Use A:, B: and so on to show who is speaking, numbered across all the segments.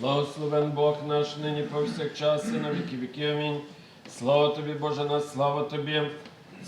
A: Благословен Бог наш нині повсякчас і на віки віки. Амінь. Слава тобі, Боже наш, слава тобі,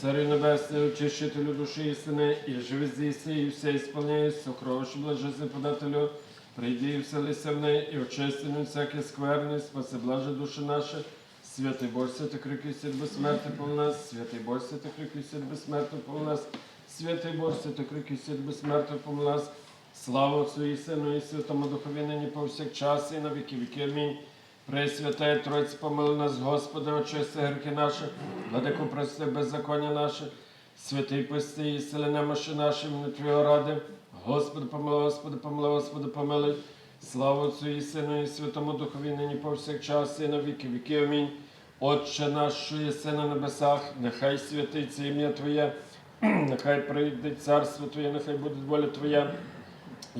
A: Царю Небесний, очищителю душі істини, і живи здійсни, і все ісполняй, сокровищ блажезне подателю, прийди і вселися в неї, і очисти всяке скверне, спаси блаже душі наші. Святий Боже, святий крики, свят безсмертний пол нас, святий Боже, святий крики, свят безсмертний пол нас, святий Боже, святий крики, свят безсмертний пол нас. Слава Отцю і Сину, і Святому Духові нині повсякчас, і на віки віки. Амінь. Пресвятая Тройці, помили нас, Господи, очисти гріхи наші, владику прости беззаконня наше, святий пусти і сили немощі наші, на Твого ради. Господи, помилуй, Господи, помилуй, Господи, помилуй. Слава Отцю і Сину, і Святому Духові нині повсякчас, і на віки віки. Амінь. Отче наш, що єси на небесах, нехай святиться ім'я Твоє, нехай прийде царство Твоє, нехай буде воля Твоя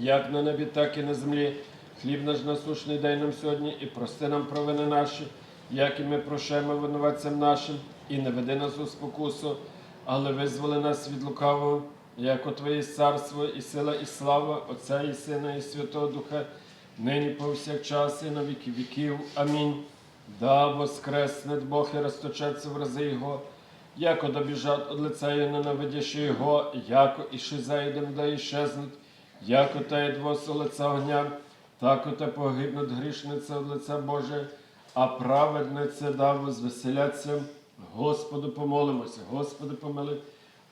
A: як на небі, так і на землі. Хліб наш насущний дай нам сьогодні і прости нам провини наші, як і ми прощаємо винуватцям нашим, і не веди нас у спокусу, але визволи нас від лукавого, як Твоє царство, і сила, і слава Отця і Сина, і Святого Духа, нині повсякчас, і на віки віків. Амінь. Да воскресне Бог і розточеться в рази Його, яко добіжать од лиця і ненавидящи Його, яко і зайдем, да іщезнуть, яко та й двоса лиця огня, так оте погибнуть грішниця від лиця Боже, а праведниця да возвеселяться. Господу помолимося, Господи помили.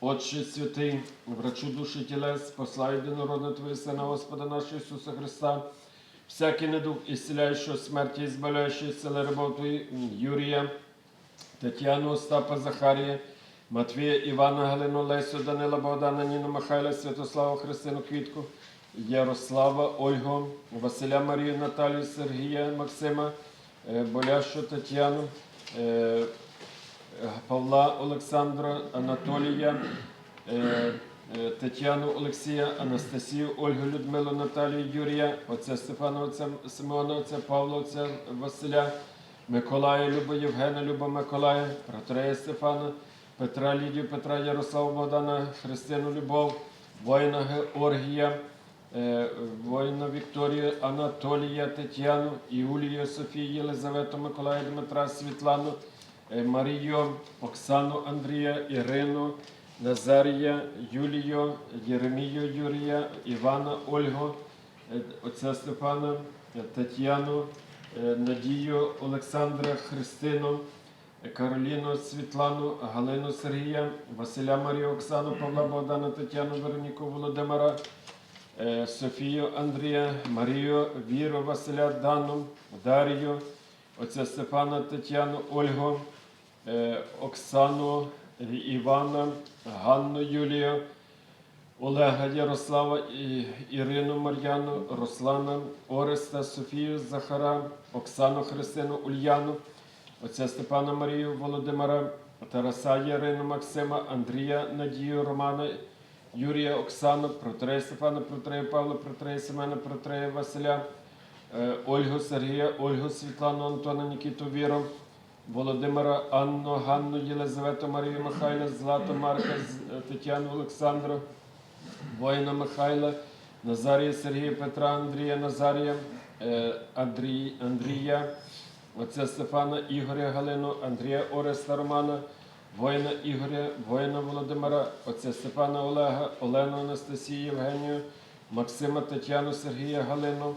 A: Отче святий, врачу душі тілес, посла єдинородна Твоє Сина, Господа нашого Ісуса Христа, всякий недух ісціляючого смерті, і збавляючий сили Твої, Юрія, Тетяну, Остапа, Захарія, Матвія, Івана, Галину, Лесю, Данила, Богдана, Ніну, Михайла, Святославу, Христину, Квітку, Ярослава, Ольгу, Василя, Марію, Наталію, Сергія, Максима, е, Боляшу, Тетяну, е, Павла, Олександра, Анатолія, е, Тетяну, Олексія, Анастасію, Ольгу, Людмилу, Наталію, Юрія, отця отця Павла, отця Василя, Миколая, Люба, Євгена, Люба, Миколая, Протрея Стефана, Петра, Лідію, Петра, Ярослава, Богдана, Христину, Любов, воїна Георгія, е, воїна Вікторію, Анатолія, Тетяну, Іулію, Софію, Єлизавету, Миколая, Дмитра, Світлану, е, Марію, Оксану, Андрія, Ірину, Назарія, Юлію, Єремію, Юрія, Івана, Ольгу, е, отця Степана, Тетяну, Надію, Олександра, Христину, Кароліну, Світлану, Галину Сергія, Василя Марію, Оксану, Павла Богдана, Тетяну, Вероніку, Володимира, е, Софію, Андрія, Марію, Віру, Василя, Дану, Дарію, отця Степана, Тетяну, Ольгу, е, Оксану, Івана, Ганну, Юлію, Олега Ярослава, Ірину Мар'яну, Руслана, Ореста, Софію, Захара, Оксану Христину, Ульяну, отця Степана Марію, Володимира, Тараса Ярину, Максима, Андрія, Надію, Романа, Юрія, Оксану, Протрея Стефана, Протрея Павла, Протрея Семена, Протрея Василя, е, Ольгу Сергія, Ольгу Світлану, Антона, Нікіту Віру, Володимира, Анну, Ганну, Єлизавету, Марію Михайла, Злату, Марка, е, Тетяну, Олександру, воїна Михайла, Назарія Сергія, Петра, Андрія, Назарія, е, Андрій, Андрія, отця Стефана, Ігоря, Галину, Андрія Ореста, Романа, воїна Ігоря, воїна Володимира, отця Степана Олега, Олену Анастасію, Євгенію, Максима, Тетяну, Сергія, Галину,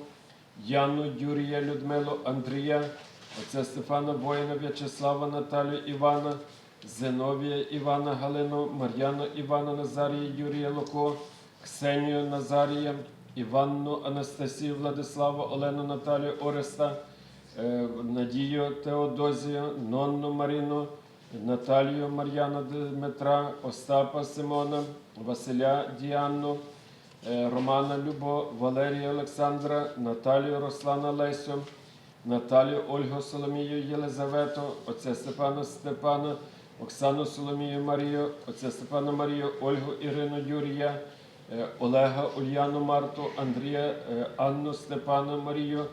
A: Яну, Юрія, Людмилу, Андрія, отця Стефана, воїна В'ячеслава, Наталію, Івана, Зиновія, Івана, Галину, Мар'яну, Івана, Назарія, Юрія Луко, Ксенію, Назарія, Іванну, Анастасію, Владиславу, Олену, Наталію, Ореста, Надію, Теодозію, Нонну, Маріну, Наталію, Мар'яна, Дмитра, Остапа, Симона, Василя, Діанну, е, Романа Любо, Валерія Олександра, Наталію Руслана Лесю, Наталію Ольгу Соломію Єлизавету, отця Степана Степана, Оксану Соломію Марію, отця Степана Марію, Ольгу Ірину Юрія, е, Олега Ульяну Марту, Андрія, е, Анну Степана Марію,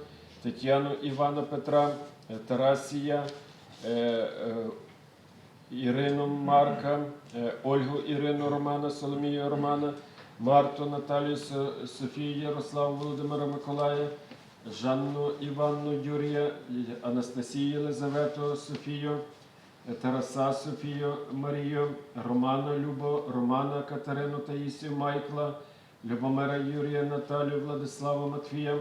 A: Тетяну Івана Петра, е, Тарасія, е, е, Ірину Марка, Ольгу Ірину Романа, Соломію Романа, Марту Наталію, Софію Ярославу Володимира Миколая, Жанну Іванну Юрія, Анастасію Єлизавету Софію, Тараса Софію Марію, Романа Любо, Романа Катерину Таїсію Майкла, Любомира Юрія Наталію Владислава Матвія,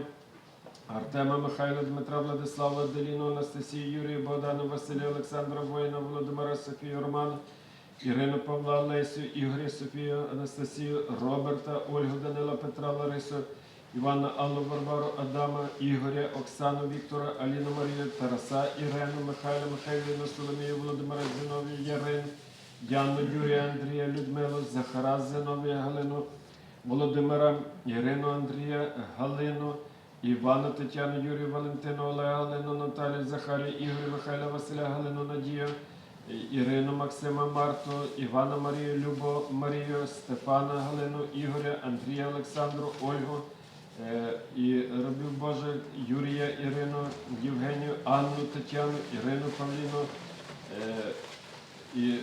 A: Артема Михайла Дмитра Владислава Деліну, Анастасію Юрію Богдана Василя Олександра Воїна, Володимира Софію Романа, Ірину Павла Лесю, Ігоря Софію, Анастасію, Роберта, Ольгу Данила Петра Ларису, Івана Аллу Варвару Адама, Ігоря, Оксану Віктора, Аліну Марію, Тараса, Ірену, Михайла, Михайлівну, Соломію, Володимира Зиновію, Ярин, Яну, Юрія, Андрія, Людмилу, Захара, Зиновія, Галину, Володимира, Ірину, Андрія, Галину, Івана, Тетяну, Юрію, Валентину, Олега, Галину, Наталію, Захарію, Ігоря, Михайла, Василя, Галину, Надію, Ірину, Максима, Марту, Івана Марію, Любо, Марію, Степана, Галину, Ігоря, Андрія, Олександру, Ольгу, е, і робив Боже Юрія, Ірину, Євгенію, Анну, Тетяну, Ірину, Павліну, е, і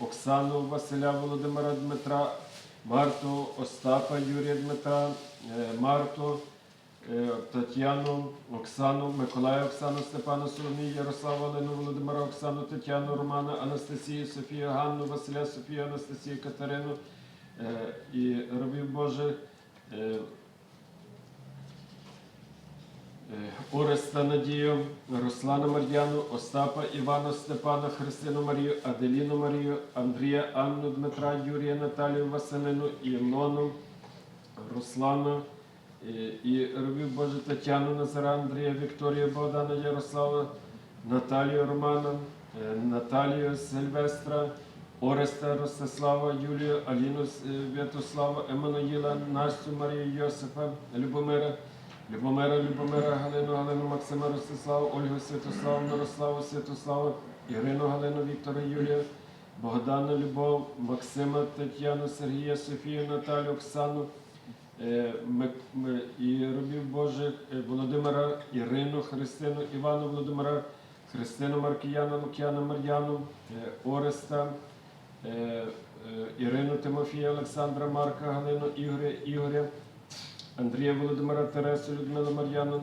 A: Оксану, Василя, Володимира, Дмитра, Марту, Остапа, Юрія Дмитра, е, Марту, Тетяну, Оксану, Миколая, Оксану, Степана, Соломію, Ярослава, Олену, Володимира, Оксану, Тетяну, Романа, Анастасію, Софію, Ганну, Василя, Софію, Анастасію, Катерину. Е, І робив Боже. е, е, Ореста Надію, Руслана Мар'яну, Остапа Івана, Степана, Христину Марію, Аделіну Марію, Андрія, Анну, Дмитра, Юрія, Наталію, Василину, Ілону, Руслана. І, і робив Боже Тетяну Назара, Андрія, Вікторію, Богдана, Ярослава, Наталію Романа, е, Наталію Сильвестра, Ореста Ростислава, Юлію, Аліну е, В'ятослава, Еммануїла, Настю, Марію, Йосипа, Любомира, Любомира, Любомира, Галину, Галину, Максима, Ростислава, Ольгу, Святославу, Мирославу, Святославу, Ірину, Галину, Віктора, Юлію, Богдана, Любов, Максима, Тетяну, Сергія, Софію, Наталю, Оксану, Е, і робів Божих е, Володимира, Ірину, Христину, Івану Володимира, Христину Маркіяна, Лук'яна Мар'яну, е, Ореста, е, е, Ірину Тимофія, Олександра Марка, Галину, Ігоря, Ігоря, Андрія Володимира, Тересу, Людмилу Мар'яну,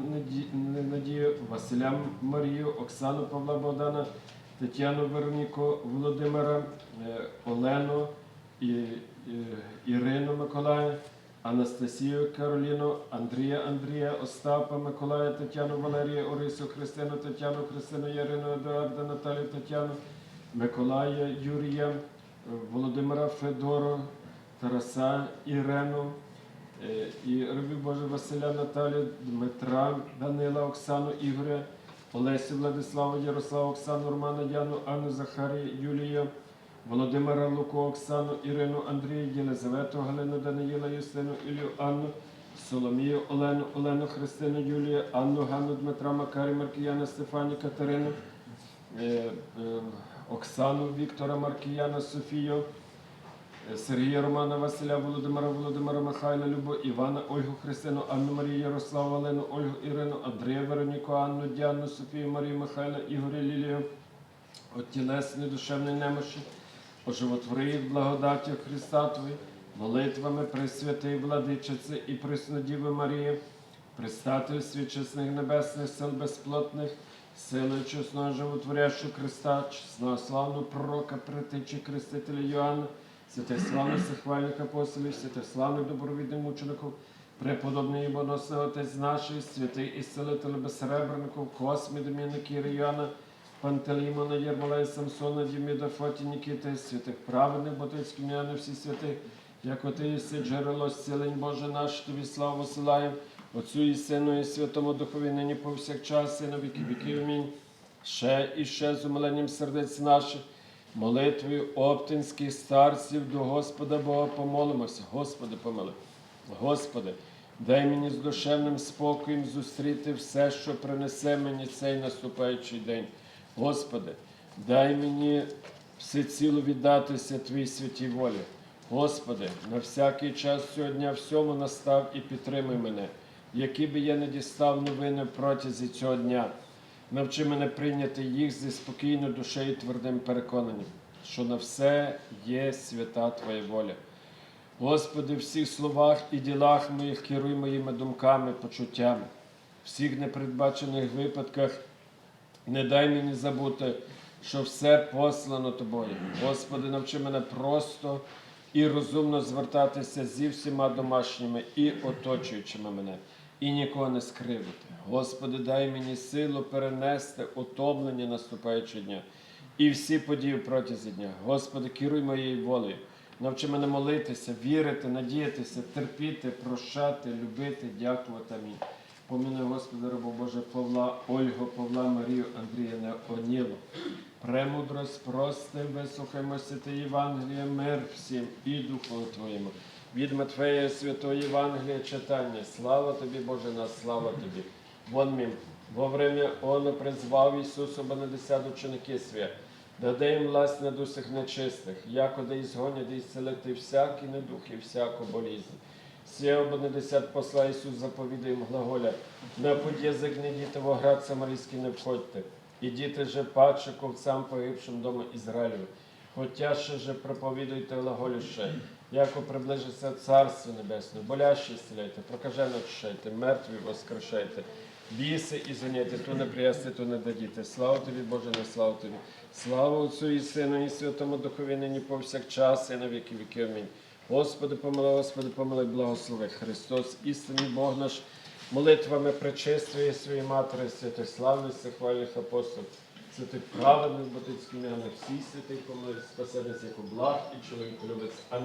A: Надію, Василя Марію, Оксану Павла Богдана, Тетяну Вероніку, Володимира, е, Олену, Ірину Миколая, Анастасію Кароліну, Андрія Андрія, Остапа, Миколая, Тетяну, Валерія, Орису, Христину, Тетяну, Христину, Ярину, Едуарда, Наталію, Тетяну, Миколая, Юрія, Володимира Федору, Тараса, Ірену, е, і робив Боже Василя, Наталію, Дмитра, Данила, Оксану, Ігоря, Олесю, Владиславу, Ярославу, Оксану, Романа, Яну, Анну, Захарію, Юлію, Володимира Луку, Оксану, Ірину, Андрію, Єлизавету, Галину, Даниїла, Юстину, Ілію, Анну, Соломію, Олену, Олену, Христину, Юлію, Анну, Ганну, Дмитра, Макарі, Маркіяна, Стефані, Катерину, е, е, Оксану, Віктора, Маркіяна, Софію, е, Сергія Романа, Василя, Володимира, Володимира, Михайла, Любу, Івана, Ольгу, Христину, Анну, Марію, Ярославу, Олену, Ольгу, Ірину, Андрія, Вероніку, Анну, Діану, Софію, Марію, Михайла, Ігоря, Лілію, от тілесної душевної немощі, оживотвори їх благодаттю Христа Твої, молитвами Пресвятої Владичиці і Преснодіви Марії, пристати свічесних небесних сил безплотних, силою чесного животворящого Христа, чесного славного пророка, притичі Крестителя Йоанна, святих славних захвальних апостолів, святих славних добровідних мучеників, преподобний боносний Отець наший, святий і силитель безсеребренників, Космі, Доміна, Кіри, Йоанна, Пантелеймона, Єрмолая, Самсона, Діміда, Фоті, Нікіти, святих праведних, ботицьких м'яни, всі святих, як оти єси джерело зцілень Боже наш, тобі славу посилаємо, Отцю і Сину, і Святому Духові, нині повсякчас, і на віки віків. Амінь. Ще і ще з умиленням сердець наших, молитвою оптинських старців до Господа Бога помолимося. Господи, помили. Господи, дай мені з душевним спокоєм зустріти все, що принесе мені цей наступаючий день. Господи, дай мені всеціло віддатися Твій святій волі. Господи, на всякий час цього дня всьому настав і підтримуй мене, які би я не дістав новини протязі цього дня. Навчи мене прийняти їх зі спокійною душею і твердим переконанням, що на все є свята Твоя воля. Господи, в всіх словах і ділах моїх керуй моїми думками, почуттями. всіх непередбачених випадках. Не дай мені забути, що все послано тобою. Господи, навчи мене просто і розумно звертатися зі всіма домашніми і оточуючими мене, і нікого не скривити. Господи, дай мені силу перенести утомлення наступаючого дня і всі події в протязі дня. Господи, керуй моєю волею. Навчи мене молитися, вірити, надіятися, терпіти, прощати, любити, дякувати. Амінь. Поміни, Господи, рабо Боже, Павла, Ольгу, Павла, Марію, Андрія, Неонілу. Премудрость, прости, вислухаймося ти Євангелія, мир всім і Духу Твоєму. Від Матфея Святого Євангелія читання. Слава тобі, Боже, на слава тобі. Вон мім. Во время Он призвав Ісусу Бенедесят ученики свя, даде їм власть над усіх нечистих, якода і згонять і зцелити всякий недух і всяку болізнь. Сіяв Бенедесят посла Ісус заповідає їм глаголя, на путь язик не діти в оград Самарійський не входьте, і діти же паче ковцям погибшим дому Ізраїлю. Хотя ще же проповідуйте глаголіще, яко приближиться Царство Небесне, болящі зціляйте, прокажено очищайте, мертві воскрешайте, біси і заняйте, то не приясти, то не дадіте. Слава тобі, Боже, на славу тобі. Слава Отцю і Сину, і Святому Духові, нині повсякчас, і на віки віки. Амінь. Господи, помилуй, Господи, помилуй, благослови. Христос, істинний Бог наш, молитвами причистує своїй матері, святих славних, хвальних апостолів, святих праведних, ботицьких всіх святих помилуй, спасених, як благ і чоловік любець. Амінь.